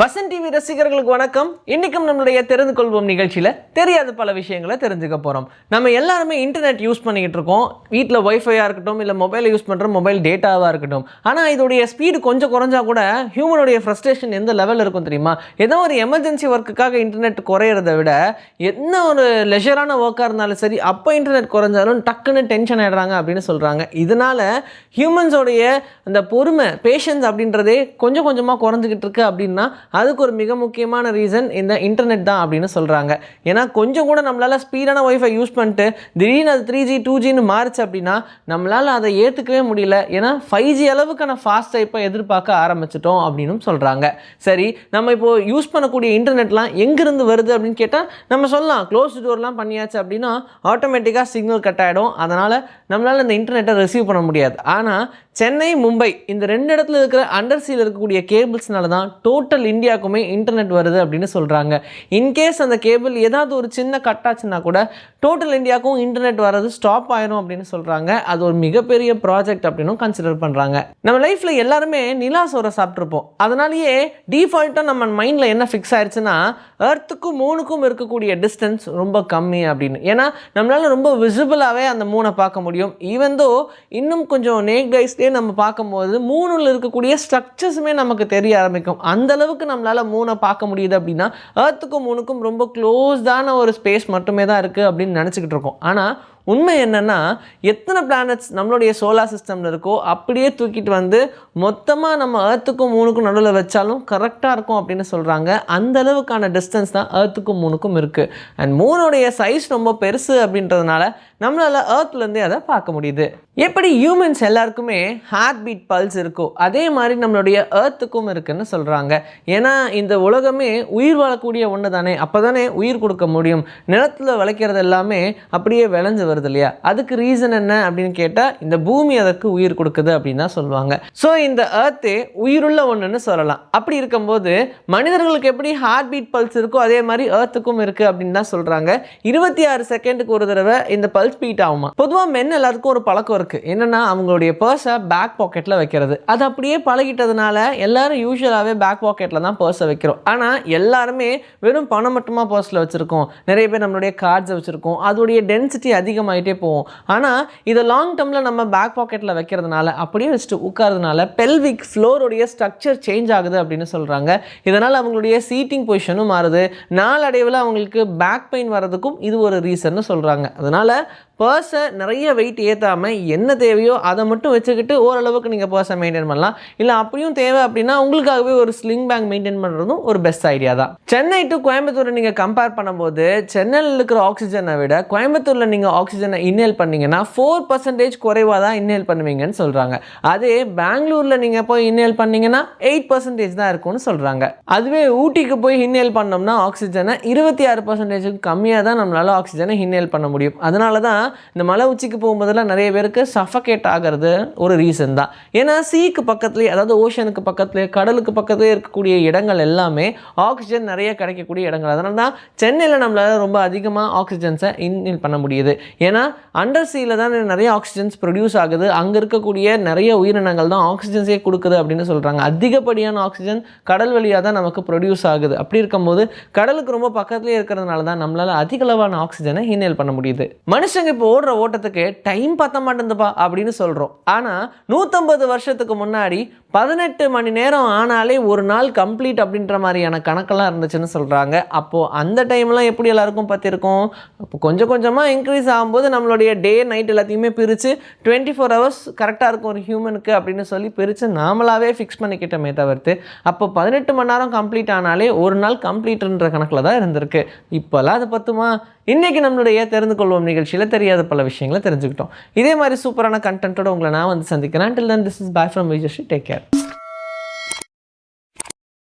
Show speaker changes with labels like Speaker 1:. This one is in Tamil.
Speaker 1: வசன் டிவி ரசிகர்களுக்கு வணக்கம். இன்றைக்கும் நம்மளுடைய தெரிந்து கொள்வோம் நிகழ்ச்சியில் தெரியாத பல விஷயங்களை தெரிஞ்சுக்க போகிறோம் நம்ம எல்லாருமே இன்டர்நெட் யூஸ் பண்ணிக்கிட்டு இருக்கோம். வீட்டில் ஒய்ஃபையாக இருக்கட்டும் இல்லை மொபைலை யூஸ் பண்ணுற மொபைல் டேட்டாவாக இருக்கட்டும். ஆனால் இதோடைய ஸ்பீடு கொஞ்சம் குறைஞ்சா கூட ஹியூமனுடைய ஃப்ரஸ்ட்ரேஷன் எந்த லெவலில் இருக்கும் தெரியுமா? ஏதோ ஒரு எமர்ஜென்சி ஒர்க்குக்காக இன்டர்நெட் குறையிறத விட என்ன ஒரு லெஷரான ஒர்க்காக இருந்தாலும் சரி அப்போ இன்டர்நெட் குறைஞ்சாலும் டக்குன்னு டென்ஷன் ஆகிடுறாங்க அப்படின்னு சொல்கிறாங்க இதனால் ஹியூமன்ஸோடைய அந்த பொறுமை பேஷன்ஸ் அப்படின்றதே கொஞ்சம் கொஞ்சமாக குறைஞ்சிக்கிட்டு இருக்கு அப்படின்னா அதுக்கு ஒரு மிக முக்கியமான ரீசன் இந்த இன்டர்நெட் தான் அப்படின்னு சொல்கிறாங்க ஏன்னா கொஞ்சம் கூட நம்மளால் ஸ்பீடான ஒய்ஃபை யூஸ் பண்ணிட்டு திடீர்னு அது த்ரீ ஜி டூ ஜின்னு மாறுச்சு அப்படின்னா நம்மளால் அதை ஏற்றுக்கவே முடியல. ஏன்னா ஃபைவ் ஜி அளவுக்கான ஃபாஸ்ட் இப்போ எதிர்பார்க்க ஆரம்பிச்சிட்டோம் அப்படின்னு சொல்கிறாங்க சரி நம்ம இப்போது யூஸ் பண்ணக்கூடிய இன்டர்நெட்லாம் எங்கேருந்து வருது அப்படின்னு கேட்டால் நம்ம சொல்லலாம் க்ளோஸ் டோர்லாம் பண்ணியாச்சு அப்படின்னா ஆட்டோமேட்டிக்காக சிக்னல் கட் ஆகிடும் அதனால் நம்மளால் இந்த இன்டர்நெட்டை ரிசீவ் பண்ண முடியாது. ஆனால் சென்னை மும்பை இந்த ரெண்டு இடத்துல இருக்கிற அண்டர்சியில் இருக்கக்கூடிய கேபிள்ஸ்னால தான் டோட்டல் இந்தியாவுக்குமே இன்டர்நெட் வருது அப்படின்னு சொல்கிறாங்க இன்கேஸ் அந்த கேபிள் ஏதாவது ஒரு சின்ன கட் ஆச்சுன்னா கூட டோட்டல் இந்தியாவுக்கும் இன்டர்நெட் வர்றது ஸ்டாப் ஆயிரும் அப்படின்னு சொல்கிறாங்க அது ஒரு மிகப்பெரிய ப்ராஜெக்ட் அப்படின்னு கன்சிடர் பண்ணுறாங்க நம்ம லைஃப்பில் எல்லாருமே நிலா சோரை சாப்பிட்ருப்போம் அதனாலேயே டிஃபால்ட்டாக நம்ம மைண்டில் என்ன ஃபிக்ஸ் ஆயிடுச்சுன்னா எர்த்துக்கும் மூணுக்கும் இருக்கக்கூடிய டிஸ்டன்ஸ் ரொம்ப கம்மி அப்படின்னு. ஏன்னா நம்மளால ரொம்ப விசிபிளாகவே அந்த மூணை பார்க்க முடியும். ஈவன் தோ இன்னும் கொஞ்சம் நேக் டைஸ்லேயே நம்ம பார்க்கும்போது மூணுல இருக்கக்கூடிய ஸ்ட்ரக்சர்ஸுமே நமக்கு தெரிய ஆரம்பிக்கும். அந்த அளவுக்கு நம்மளால் மூணை பார்க்க முடியுது அப்படின்னா ஏர்த்துக்கும் மூணுக்கும் ரொம்ப க்ளோஸ்டான ஒரு ஸ்பேஸ் மட்டுமே தான் இருக்குது அப்படின்னு நினச்சிக்கிட்டு இருக்கோம். ஆனால் உண்மை என்னென்னா எத்தனை பிளானட்ஸ் நம்மளுடைய சோலார் சிஸ்டமில் இருக்கோ அப்படியே தூக்கிட்டு வந்து மொத்தமாக நம்ம ஏர்த்துக்கும் மூணுக்கும் நடுவில் வச்சாலும் கரெக்டாக இருக்கும் அப்படின்னு சொல்கிறாங்க அந்த அளவுக்கான டிஸ்டன்ஸ் தான் ஏர்த்துக்கும் மூணுக்கும் இருக்குது அண்ட் மூணுடைய சைஸ் ரொம்ப பெருசு அப்படின்றதுனால நம்மளால் ஏர்த்லேருந்தே அதை பார்க்க முடியுது. எப்படி ஹியூமன்ஸ் எல்லாருக்குமே ஹார்ட் பீட் பல்ஸ் இருக்கோ அதே மாதிரி நம்மளுடைய ஏர்த்துக்கும் இருக்குன்னு சொல்கிறாங்க ஏன்னா இந்த உலகமே உயிர் வாழக்கூடிய ஒன்று தானே அப்போ தானே உயிர் கொடுக்க முடியும். நிலத்தில் விளைக்கிறது எல்லாமே அப்படியே விளைஞ்சு வருது இல்லையா? அதுக்கு ரீசன் என்ன அப்படின்னு கேட்டால் இந்த பூமி அதற்கு உயிர் கொடுக்குது அப்படின்னு தான் சொல்லுவாங்க. ஸோ இந்த ஏர்த்தே உயிருள்ள ஒன்றுன்னு சொல்லலாம். அப்படி இருக்கும்போது மனிதர்களுக்கு எப்படி ஹார்ட் பீட் பல்ஸ் இருக்கோ அதே மாதிரி ஏர்த்துக்கும் இருக்குது அப்படின்னு தான் சொல்கிறாங்க இருபத்தி ஆறு செகண்டுக்கு ஒரு தடவை இந்த பல்ஸ் பீட் ஆகுமா? பொதுவாக மென் எல்லாருக்கும் ஒரு பழக்கம் இருக்குது என்னென்னா அவங்களுடைய பர்ஸை பேக் பாக்கெட்டில் வைக்கிறது. அது அப்படியே பழகிட்டதுனால எல்லாரும் யூஸ்வலாகவே பேக் பாக்கெட்டில் தான் பர்ஸை வைக்கிறோம். ஆனால் எல்லாருமே வெறும் பணம் மட்டுமா பர்ஸில் வச்சுருக்கோம். நிறைய பேர் நம்மளுடைய கார்ட்ஸை வச்சுருக்கோம். அதோடைய டென்சிட்டி அதிகமாகிட்டே போவோம். ஆனால் இதை லாங் டேர்மில் நம்ம பேக் பாக்கெட்டில் வைக்கிறதுனால அப்படியே வச்சுட்டு உட்காரதுனால பெல்விக் ஃப்ளோருடைய ஸ்ட்ரக்சர் சேஞ்ச் ஆகுது அப்படின்னு சொல்கிறாங்க இதனால் அவங்களுடைய சீட்டிங் பொசிஷனும் மாறுது. நாளடைவில் அவங்களுக்கு பேக் பெயின் வர்றதுக்கும் இது ஒரு ரீசன்னு சொல்கிறாங்க அதனால் பர்ஸை நிறைய வெயிட் ஏற்றாமல் என்ன தேவையோ அதை மட்டும் வச்சுக்கிட்டு ஓரளவுக்கு நீங்கள் பர்ஸை மெயின்டைன் பண்ணலாம். இல்லை அப்படியும் தேவை அப்படின்னா உங்களுக்காகவே ஒரு ஸ்லிங் பேக் மெயின்டைன் பண்ணுறதும் ஒரு பெஸ்ட் ஐடியா தான். சென்னை டு கோயம்புத்தூரை நீங்கள் கம்பேர் பண்ணும்போது சென்னையில் இருக்கிற ஆக்சிஜனை விட கோயம்புத்தூரில் நீங்கள் ஆக்சிஜனை இன்னேல் பண்ணீங்கன்னா ஃபோர் பர்சன்டேஜ் குறைவாக தான் இன்னேல் பண்ணுவீங்கன்னு சொல்கிறாங்க அதே பெங்களூரில் நீங்கள் போய் இன்னேல் பண்ணீங்கன்னா எயிட் பர்சன்டேஜ் தான் இருக்கும்னு சொல்கிறாங்க அதுவே ஊட்டிக்கு போய் இன்னேல் பண்ணோம்னா ஆக்சிஜனை இருபத்தி ஆறு பர்சன்டேஜுக்கு கம்மியாக தான் நம்மளால் ஆக்சிஜனை இன்னேல் பண்ண முடியும். அதனால தான் இந்த மலை உச்சிக்கு போகும்போதெல்லாம் நிறைய பேருக்கு சஃபகேட் ஆகிறது ஒரு ரீசன் தான். ஏன்னா சீக்கு பக்கத்துலேயே அதாவது ஓஷனுக்கு பக்கத்துலேயே கடலுக்கு பக்கத்துலேயே இருக்கக்கூடிய இடங்கள் எல்லாமே ஆக்சிஜன் நிறைய கிடைக்கக்கூடிய இடங்கள். அதனால தான் சென்னையில் நம்மளால் ரொம்ப அதிகமாக ஆக்சிஜன்ஸை இன்ஹில் பண்ண முடியுது. ஏன்னா அண்டர் சீல தான் நிறைய ஆக்சிஜன்ஸ் ப்ரொடியூஸ் ஆகுது. அங்கே இருக்கக்கூடிய நிறைய உயிரினங்கள் தான் ஆக்சிஜன்ஸே கொடுக்குது அப்படின்னு சொல்கிறாங்க அதிகப்படியான ஆக்சிஜன் கடல் வழியாக தான் நமக்கு ப்ரொடியூஸ் ஆகுது. அப்படி இருக்கும்போது கடலுக்கு ரொம்ப பக்கத்துலேயே இருக்கிறதுனால தான் நம்மளால் அதிக அளவான ஆக்சிஜனை இன்ஹேல் பண்ண முடியுது. மனுஷங்க இப்போ ஓடுற ஓட்டத்துக்கு டைம் பத்த மாட்டேங்குதுப்பா அப்படின்னு சொல்கிறோம் ஆனால் நூற்றம்பது வருஷத்துக்கு முன்னாடி பதினெட்டு மணி நேரம் ஆனாலே ஒரு நாள் கம்ப்ளீட் அப்படின்ற மாதிரியான கணக்கெல்லாம் இருந்துச்சுன்னு சொல்கிறாங்க அப்போது அந்த டைம்லாம் எப்படி எல்லாருக்கும் பார்த்துருக்கோம் இப்போ கொஞ்சம் கொஞ்சமாக இன்க்ரீஸ் ஆகும்போது நம்மளுடைய டே நைட் எல்லாத்தையுமே பிரித்து டுவெண்ட்டி ஃபோர் ஹவர்ஸ் கரெக்டாக இருக்கும் ஒரு ஹியூமனுக்கு அப்படின்னு சொல்லி பிரித்து நாமளாகவே ஃபிக்ஸ் பண்ணிக்கிட்டோமே தவிர்த்து அப்போ பதினெட்டு மணி நேரம் கம்ப்ளீட் ஆனாலே ஒரு நாள் கம்ப்ளீட்ன்ற கணக்கில் தான் இருந்திருக்கு. இப்போல்லாம் அது பத்துமா? இன்றைக்கி நம்மளுடைய தெரிந்து கொள்வோம் நிகழ்ச்சியில் தெரியும் தெரியாத பல விஷயங்களை தெரிஞ்சுக்கிட்டோம். இதே மாதிரி சூப்பரான கண்டென்ட்டோட உங்களை நான் வந்து சந்திக்கிறேன். Until then this is bye from Vijayasri take care